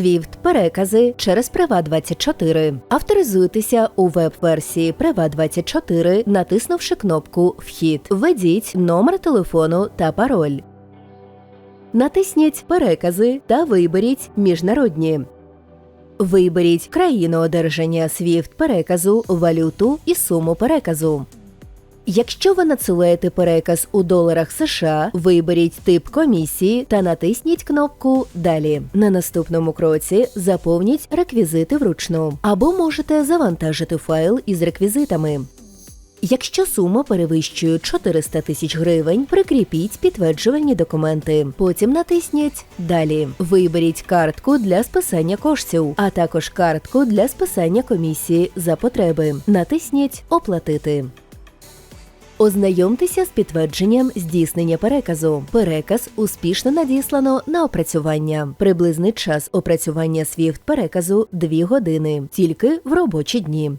SWIFT перекази через Preva24. Авторизуйтеся у веб-версії Preva24, натиснувши кнопку Вхід. Введіть номер телефону та пароль. Натисніть Перекази та виберіть Міжнародні. Виберіть країну одержання SWIFT переказу, валюту і суму переказу. Якщо ви надсилаєте переказ у доларах США, виберіть тип комісії та натисніть кнопку Далі. На наступному кроці заповніть реквізити вручну або можете завантажити файл із реквізитами. Якщо сума перевищує 400 тисяч гривень, прикріпіть підтверджувальні документи. Потім натисніть Далі. Виберіть картку для списання коштів, а також картку для списання комісії за потреби. Натисніть Оплатити. Ознайомтеся з підтвердженням здійснення переказу. Переказ успішно надіслано на опрацювання. Приблизний час опрацювання SWIFT переказу 2 години, тільки в робочі дні.